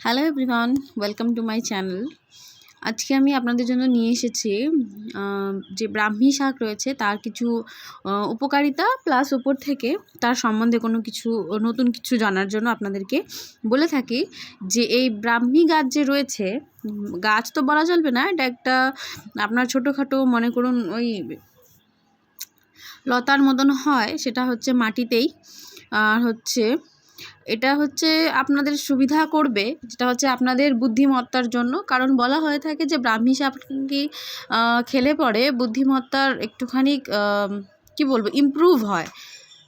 Hello everyone welcome to my channel আজকে আমি আপনাদের জন্য নিয়ে এসেছি যে ব্রাহ্মী শাক রয়েছে তার কিছু উপকারিতা প্লাস উপর থেকে তার সম্বন্ধে কোনো কিছু, নতুন কিছু জানার জন্য আপনাদেরকে বলে থাকি যে এই ব্রাহ্মী গাছ যে রয়েছে, গাছ তো বলা চলবে না, এটা একটা আপনার ছোটোখাটো মনে করুন ওই লতার মতন হয়, সেটা হচ্ছে মাটিতেই, আর হচ্ছে এটা হচ্ছে আপনাদের সুবিধা করবে, যেটা হচ্ছে আপনাদের বুদ্ধিমত্তার জন্য। কারণ বলা হয়ে থাকে যে ব্রাহ্মী শাক কি খেলে পরে বুদ্ধিমত্তার একটুখানি কি বলব ইমপ্রুভ হয়।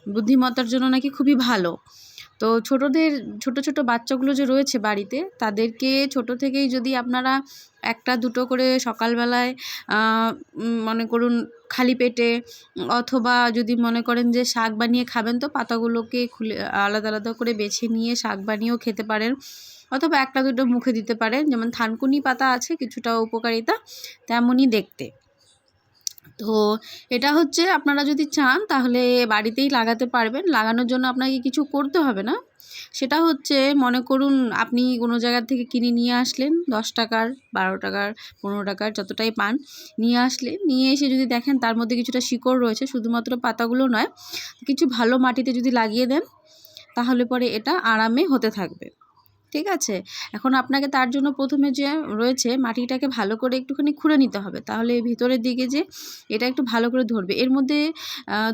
বুদ্ধিমত্তার জন্য নাকি খুবই ভালো। তো ছোটোদের, ছোট ছোট বাচ্চাগুলো যে রয়েছে বাড়িতে, তাদেরকে ছোট থেকেই যদি আপনারা একটা দুটো করে সকালবেলায় মনে করুন খালি পেটে, অথবা যদি মনে করেন যে শাক বানিয়ে খাবেন, তো পাতাগুলোকে খুলে, আলাদা আলাদা করে বেছে নিয়ে শাক বানিয়েও খেতে পারেন। অথবা একটা দুটো মুখে দিতে পারেন। যেমন থানকুনি পাতা আছে, কিছুটা উপকারিতা তেমনই দেখতে। তো এটা হচ্ছে আপনারা যদি চান তাহলে বাড়িতেই লাগাতে পারবেন। লাগানোর জন্য আপনাকে কিছু করতে হবে না। সেটা হচ্ছে মনে করুন আপনি কোনো জায়গা থেকে কিনে নিয়ে আসলেন, দশ টাকার, বারো টাকার, পনেরো টাকার যতটাই পান নিয়ে আসলে নিয়ে এসে যদি দেখেন তার মধ্যে কিছুটা শিকড় রয়েছে, শুধুমাত্র পাতাগুলো নয়, কিছু ভালো মাটিতে যদি লাগিয়ে দেন তাহলে পরে এটা আরামে হতে থাকবে। ঠিক আছে? এখন আপনাকে তার জন্য প্রথমে যে রয়েছে মাটিটাকে ভালো করে একটুখানি খুঁড়ে নিতে হবে। তাহলে ভিতরের দিকে যে এটা একটু ভালো করে ধরবে। এর মধ্যে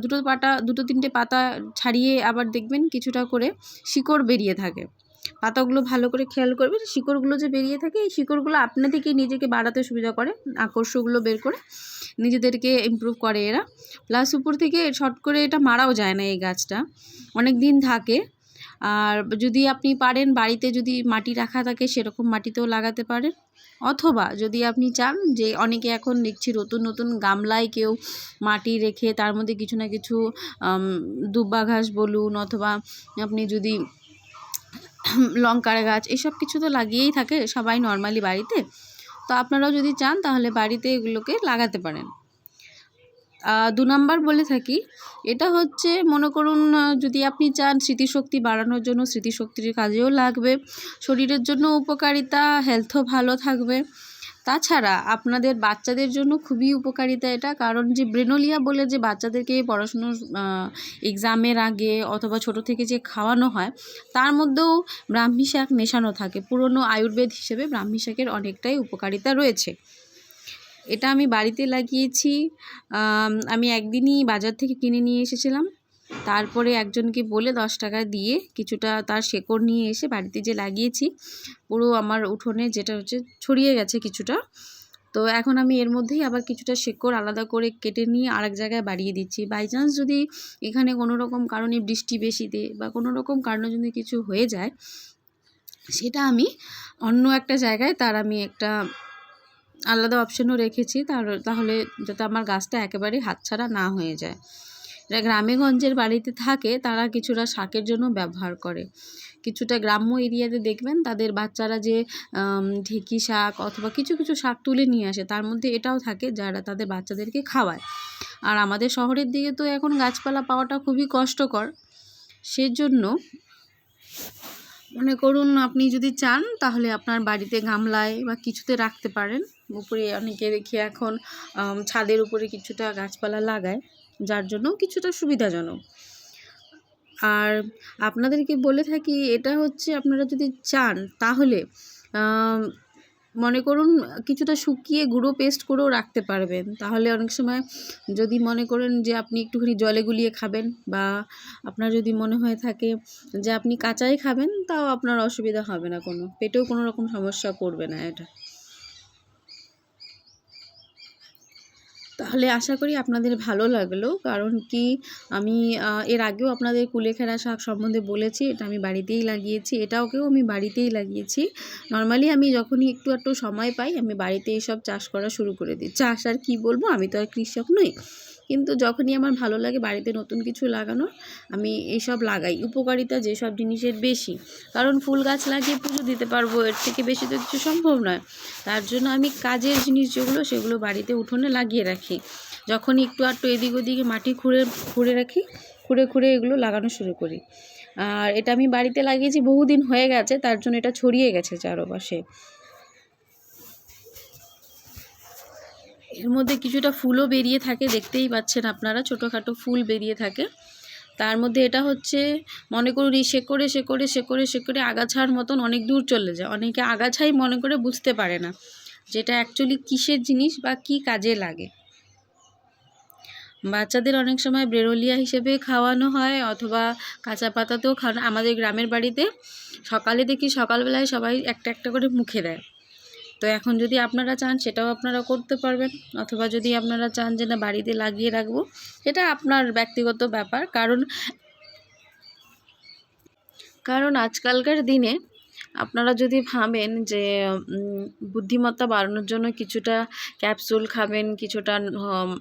দুটো পাতা দুটো তিনটে পাতা ছাড়িয়ে আবার দেখবেন কিছুটা করে শিকড় বেরিয়ে থাকে। পাতাগুলো ভালো করে খেয়াল করবেন, শিকড়গুলো যে বেরিয়ে থাকে, এই শিকড়গুলো আপনা থেকেই নিজেকে বাড়াতে সুবিধা করে আকর্ষগুলো বের করে নিজেদেরকে ইমপ্রুভ করে এরা। প্লাস উপর থেকে শর্ট করে এটা মারাও যায় না এই গাছটা। অনেক দিন থাকে আর যদি আপনি পারেন বাড়িতে যদি মাটি রাখা থাকে সেরকম মাটিতেও লাগাতে পারেন। অথবা যদি আপনি চান যে অনেকে এখন দেখছি নতুন নতুন গামলায় কেউ মাটি রেখে তার মধ্যে কিছু না কিছু দুব্বা ঘাস বলুন অথবা আপনি যদি লঙ্কার গাছ এসব কিছু তো লাগিয়েই থাকে সবাই নর্মালি বাড়িতে। তো আপনারাও যদি চান তাহলে বাড়িতে এগুলোকে লাগাতে পারেন। দু নাম্বার বলে থাকি, এটা হচ্ছে মনে করুন যদি আপনি চান স্মৃতিশক্তি বাড়ানোর জন্য স্মৃতিশক্তির কাজেও লাগবে, শরীরের জন্য উপকারিতা হেলথও ভালো থাকবে। তাছাড়া আপনাদের বাচ্চাদের জন্য খুবই উপকারিতা এটা, কারণ যে ব্রেনোলিয়া বলে যে বাচ্চাদেরকে পড়াশুনোর এক্সামের আগে অথবা ছোট থেকে যে খাওয়ানো হয়, তার মধ্যেও ব্রাহ্মী শাক মেশানো থাকে। পুরনো আয়ুর্বেদ হিসেবে ব্রাহ্মী শাকের অনেকটাই উপকারিতা রয়েছে। এটা আমি বাড়িতে লাগিয়েছি। আমি একদিনই বাজার থেকে কিনে নিয়ে এসেছিলাম। তারপরে একজনকে বলে দশ টাকা দিয়ে কিছুটা তার শেকড় নিয়ে এসে বাড়িতে যে লাগিয়েছি, পুরো আমার উঠোনে যেটা হচ্ছে ছড়িয়ে গেছে কিছুটা। তো এখন আমি এর মধ্যেই আবার কিছুটা শেকড় আলাদা করে কেটে নিয়ে আরেক জায়গায় বাড়িয়ে দিচ্ছি। বাই চান্স যদি এখানে কোনো রকম কারণে বৃষ্টি বেশিতে বা কোনো রকম কারণে যদি কিছু হয়ে যায়, সেটা আমি অন্য একটা জায়গায় তার আমি একটা আলাদা অপশনও রেখেছি, তার, তাহলে যাতে আমার গাছটা একেবারেই হাতছাড়া না হয়ে যায়। যারা গ্রামে গঞ্জের বাড়িতে থাকে, তারা কিছুটা শাকের জন্য ব্যবহার করে। কিছুটা গ্রাম্য এরিয়াতে দেখবেন, তাদের বাচ্চারা যে ঢেঁকি শাক অথবা কিছু কিছু শাক তুলে নিয়ে আসে, তার মধ্যে এটাও থাকে যারা তাদের বাচ্চাদেরকে খাওয়ায়। আর আমাদের শহরের দিকে তো এখন গাছপালা পাওয়াটা খুবই কষ্টকর। সেজন্য মনে করুন, আপনি যদি চান, তাহলে আপনার বাড়িতে গামলায় বা কিছুতে রাখতে পারেন। উপরে অনেকে দেখি এখন ছাদের উপরে কিছুটা গাছপালা লাগায়, যার জন্য কিছুটা সুবিধাজনক। আর আপনাদেরকে বলে থাকি, এটা হচ্ছে আপনারা যদি চান, তাহলে মনে করুন কিছুটা শুকিয়ে গুঁড়ো পেস্ট করেও রাখতে পারবেন। তাহলে অনেক সময় যদি মনে করেন যে আপনি একটুখানি জলে গুলিয়ে খাবেন বা আপনার যদি মনে হয়ে থাকে যে আপনি কাঁচাই খাবেন, তাও আপনার অসুবিধা হবে না কোনো। পেটেও কোনো রকম সমস্যা করবে না এটা। তাহলে আশা করি আপনাদের ভালো লাগল। কারণ কি আমি এর আগেও আপনাদের কুলেখেরা শাক সম্বন্ধে বলেছি, এটা আমি বাড়িতেই লাগিয়েছি এটাওকেও আমি বাড়িতেই লাগিয়েছি। নর্মালি আমি যখনই একটু একটু সময় পাই, আমি বাড়িতে এইসব চাষ করা শুরু করে দিই। চাষ আর কি বলব? আমি তো আর কৃষক নই। কিন্তু যখনই আমার ভালো লাগে বাড়িতে নতুন কিছু লাগানোর, আমি এইসব লাগাই। উপকারিতা যেসব জিনিসের বেশি। কারণ ফুল গাছ লাগিয়ে পুজো দিতে পারব, এর থেকে বেশি তো কিছু সম্ভব নয়। তার জন্য আমি কাজের জিনিস যেগুলো, সেগুলো বাড়িতে উঠোনে লাগিয়ে রাখি। যখনই একটু আধটু এদিক ওদিকে মাটি খুঁড়ে খুঁড়ে রাখি, খুঁড়ে খুঁড়ে এগুলো লাগানো শুরু করি। আর এটা আমি বাড়িতে লাগিয়েছি, বহুদিন হয়ে গেছে, তার জন্য এটা ছড়িয়ে গেছে চারপাশে। এর মধ্যে কিছুটা ফুলও বেরিয়ে থাকে, দেখতেই পাচ্ছেন আপনারা, ছোটোখাটো ফুল বেরিয়ে থাকে। তার মধ্যে এটা হচ্ছে, মনে করুন এই শেকড়ে শেকড়ে শেকড়ে শেকড়ে আগাছার মতন অনেক দূর চলে যায়। অনেকে আগাছাই মনে করে বুঝতে পারে না যেটা অ্যাকচুয়ালি কিসের জিনিস বা কি কাজে লাগে। বাচ্চাদের অনেক সময় ব্রেরোলিয়া হিসেবে খাওয়ানো হয় অথবা কাঁচা পাতাতেও খাওয়ানো আমাদের গ্রামের বাড়িতে সকালে দেখি সকালবেলায় সবাই একটা একটা করে মুখে দেয়। তো এখন যদি আপনারা চান, সেটাও আপনারা করতে পারবেন। অথবা যদি আপনারা চান যে, না, বাড়িতে লাগিয়ে রাখব, এটা আপনার ব্যক্তিগত ব্যাপার। কারণ কারণ আজকালকার দিনে আপনারা যদি ভাবেন যে বুদ্ধিমত্তা বাড়ানোর জন্য কিছুটা ক্যাপসুল খাবেন, কিছুটা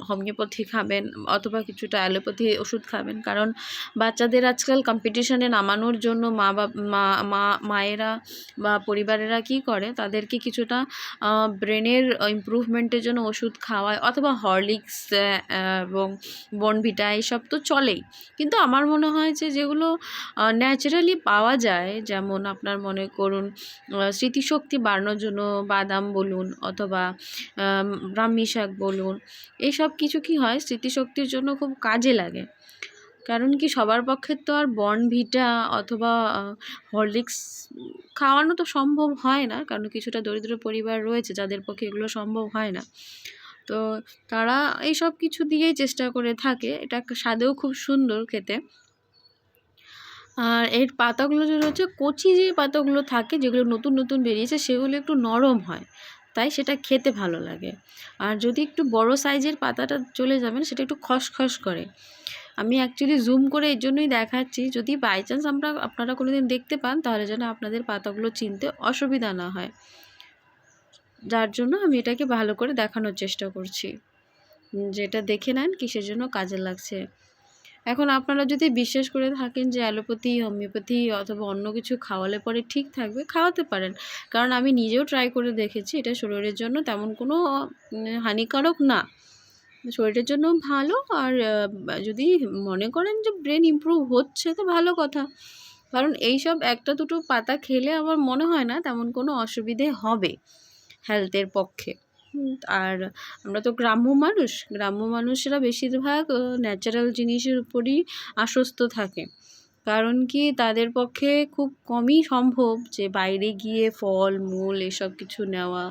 হোমিওপ্যাথি খাবেন অথবা কিছুটা অ্যালোপ্যাথি ওষুধ খাবেন, কারণ বাচ্চাদের আজকাল কম্পিটিশনে নামানোর জন্য মা বা মা মায়েরা বা পরিবারেরা কি করে? তাদেরকে কিছুটা ব্রেনের ইম্প্রুভমেন্টের জন্য ওষুধ খাওয়ায় অথবা হরলিক্স এবং বনভিটা এইসব তো চলেই। কিন্তু আমার মনে হয় যে, যেগুলো ন্যাচারালি পাওয়া যায়, যেমন আপনার মনে করুন স্মৃতিশক্তি বাড়ানোর জন্য বাদাম বলুন অথবা ব্রাহ্মী শাক বলুন এইসব কিছু কি হয়? স্মৃতিশক্তির জন্য খুব কাজে লাগে। কারণ কি সবার পক্ষে তো আর বর্নভিটা অথবা হরলিক্স খাওয়ানো তো সম্ভব হয় না। কারণ কিছুটা দরিদ্র পরিবার রয়েছে যাদের পক্ষে এগুলো সম্ভব হয় না। তো তারা এই সব কিছু দিয়েই চেষ্টা করে থাকে। এটা স্বাদেও খুব সুন্দর খেতে। আর এর পাতাগুলো যেগুলো হচ্ছে কচি যে পাতাগুলো থাকে, যেগুলো নতুন নতুন বেরিয়েছে, সেগুলো একটু নরম হয়। তাই সেটা খেতে ভালো লাগে। আর যদি একটু বড় সাইজের পাতাটা চলে যাবেন, সেটা একটু খসখস করে। আমি অ্যাকচুয়ালি জুম করে এর জন্যই দেখাচ্ছি, যদি বাই চান্স আমরা, আপনারা কোনো দিন দেখতে পান, তাহলে যেন আপনাদের পাতাগুলো চিনতে অসুবিধা না হয়। যার জন্য আমি এটাকে ভালো করে দেখানোর চেষ্টা করছি। যেটা দেখে নেন কিসের জন্য কাজে লাগছে। এখন আপনারা যদি বিশ্বাস করে থাকেন যে অ্যালোপ্যাথি, হোমিওপ্যাথি অথবা অন্য কিছু খাওয়ালে পরে ঠিক থাকবে, খাওয়াতে পারেন। কারণ আমি নিজেও ট্রাই করে দেখেছি, এটা শরীরের জন্য তেমন কোনো হানিকারক না। শরীরের জন্য ভালো আর যদি মনে করেন যে ব্রেন ইম্প্রুভ হচ্ছে তো ভালো কথা। কারণ এই সব একটা দুটো পাতা খেলে আমার মনে হয় না তেমন কোনো অসুবিধে হবে হেলথের পক্ষে। আর আমরা তো গ্রাম্য মানুষ, গ্রাম্য মানুষরা বেশিরভাগ ন্যাচারাল জিনিসের উপরই আশ্বস্ত থাকে। কারণ কি তাদের পক্ষে খুব কমই সম্ভব যে বাইরে গিয়ে ফল, মূল এসব কিছু নেওয়া।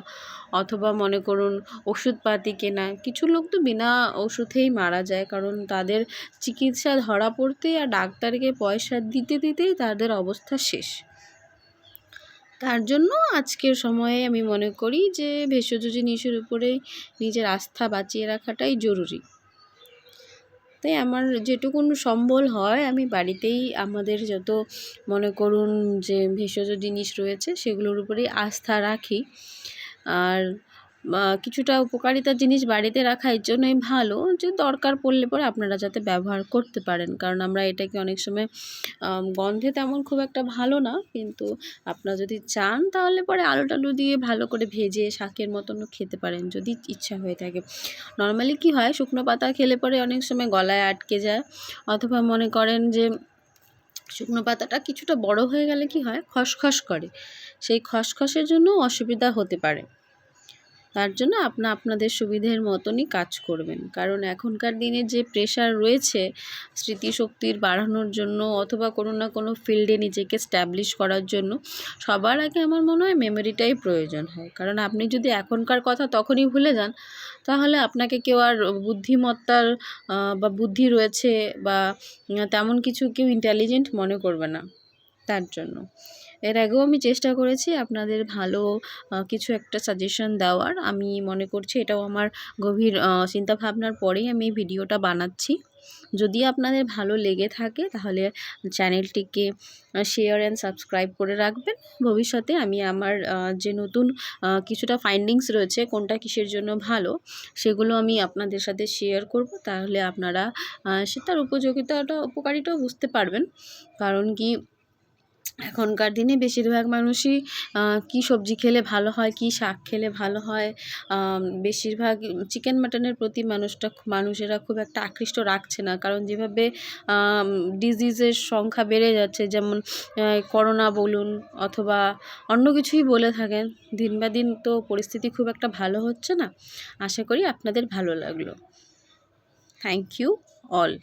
অথবা মনে করুন ওষুধপাতি কেনা। কিছু লোক তো বিনা ওষুধেই মারা যায়। কারণ তাদের চিকিৎসা ধরা পড়তে আর ডাক্তারকে পয়সা দিতে দিতেই তাদের অবস্থা শেষ। তার জন্য আজকের সময়ে আমি মনে করি যে ভেষজ জিনিসের উপরে নিজের আস্থা বাঁচিয়ে রাখাটাই জরুরি। তাই আমার যেটুকুন সম্বল হয়, আমি বাড়িতেই আমাদের যত মনে করুন যে ভেষজ জিনিস রয়েছে, সেগুলোর উপরেই আস্থা রাখি। আর কিছুটা উপকারিতা জিনিস বাড়িতে রাখা এর জন্যই ভালো, যে দরকার পড়লে পরে আপনারা যাতে ব্যবহার করতে পারেন। কারণ আমরা এটাকে অনেক সময় গন্ধে তেমন খুব একটা ভালো না, কিন্তু আপনারা যদি চান তাহলে পরে আলু টালু দিয়ে ভালো করে ভেজে শাকের মতনও খেতে পারেন, যদি ইচ্ছা হয়ে থাকে। নর্মালি কি হয়, শুকনো পাতা খেলে পরে অনেক সময় গলায় আটকে যায়, অথবা মনে করেন যে শুকনো পাতাটা কিছুটা বড় হয়ে গেলে কি হয়, খসখস করে। সেই খসখসের জন্য অসুবিধা হতে পারে। তার জন্য আপনা আপনাদের সুবিধের মতনই কাজ করবেন। কারণ এখনকার দিনে যে প্রেশার রয়েছে, স্মৃতিশক্তির বাড়ানোর জন্য অথবা কোনো না কোনো ফিল্ডে নিজেকে স্ট্যাবলিশ করার জন্য সবার আগে আমার মনে হয় মেমোরিটাই প্রয়োজন হয়। কারণ আপনি যদি এখনকার কথা তখনই ভুলে যান, তাহলে আপনাকে কেউ আর বুদ্ধিমত্তার বা বুদ্ধি রয়েছে বা তেমন কিছু কেউ ইন্টেলিজেন্ট মনে করবে না। তার জন্য। এর আগেও আমি চেষ্টা করেছি আপনাদের ভালো কিছু একটা সাজেশন দেওয়ার। আমি মনে করছি এটাও আমার গভীর চিন্তাভাবনার পরেই আমি এই ভিডিওটা বানাচ্ছি। যদি আপনাদের ভালো লেগে থাকে তাহলে চ্যানেলটিকে শেয়ার অ্যান্ড সাবস্ক্রাইব করে রাখবেন। ভবিষ্যতে আমি আমার যে নতুন কিছুটা ফাইন্ডিংস রয়েছে, কোনটা কিসের জন্য ভালো, সেগুলো আমি আপনাদের সাথে শেয়ার করব। তাহলে আপনারা সেটার উপযোগিতাটা, উপকারিতাও বুঝতে পারবেন। কারণ কি এখনকার দিনে বেশিরভাগ মানুষই কী সবজি খেলে ভালো হয়, কী শাক খেলে ভালো হয় বেশিরভাগ চিকেন মাটনের প্রতি মানুষটা মানুষেরা খুব একটা আকৃষ্ট রাখছে না। কারণ যেভাবে ডিজিজের সংখ্যা বেড়ে যাচ্ছে, যেমন করোনা বলুন অথবা অন্য কিছুই বলে থাকেন, দিন বা দিন তো পরিস্থিতি খুব একটা ভালো হচ্ছে না। আশা করি আপনাদের ভালো লাগল। Thank you all